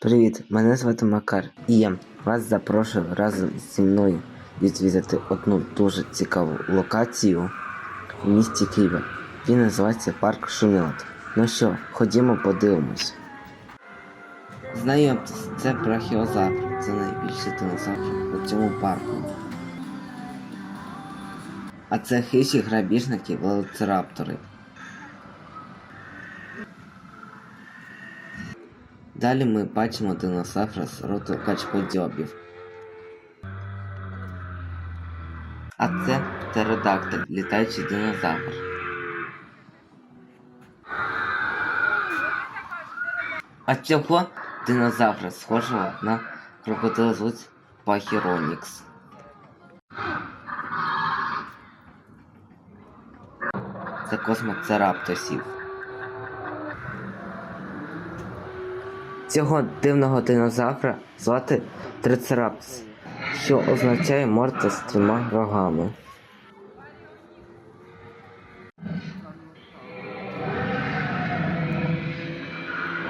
Привіт, мене звати Макар, і я вас запрошую разом зі мною відвідати одну дуже цікаву локацію в місті Києва. Він називається Парк Шумілат. Ну що, ходімо подивимось. Знайомтесь, це брахіозавр. Це найбільший динозавр у цьому парку. А це хижі грабіжники велоцираптори. Далі ми бачимо динозавра з роду качкодьобів. А це птеродактиль, літаючий динозавр. А цього динозавра схожого на крокодила звуть Пахіронікс. Це космоцераптосів. Цього дивного динозавра звати Трицераптс, що означає морда з трьома рогами.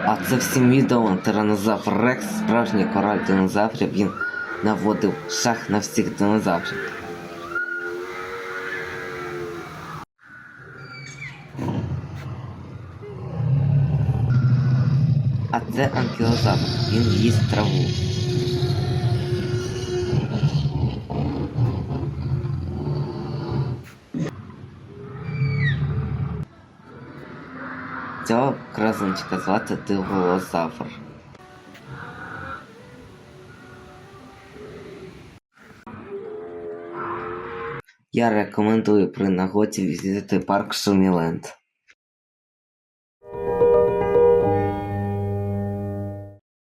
А це всім відомо тиранозавр Рекс, справжній король динозаврів, він наводив шах на всіх динозаврів. А це анкілозавр, він їсть траву. Цього красунчика звати Диволозавр. Я рекомендую при нагоді відвідати парк Шуміленд.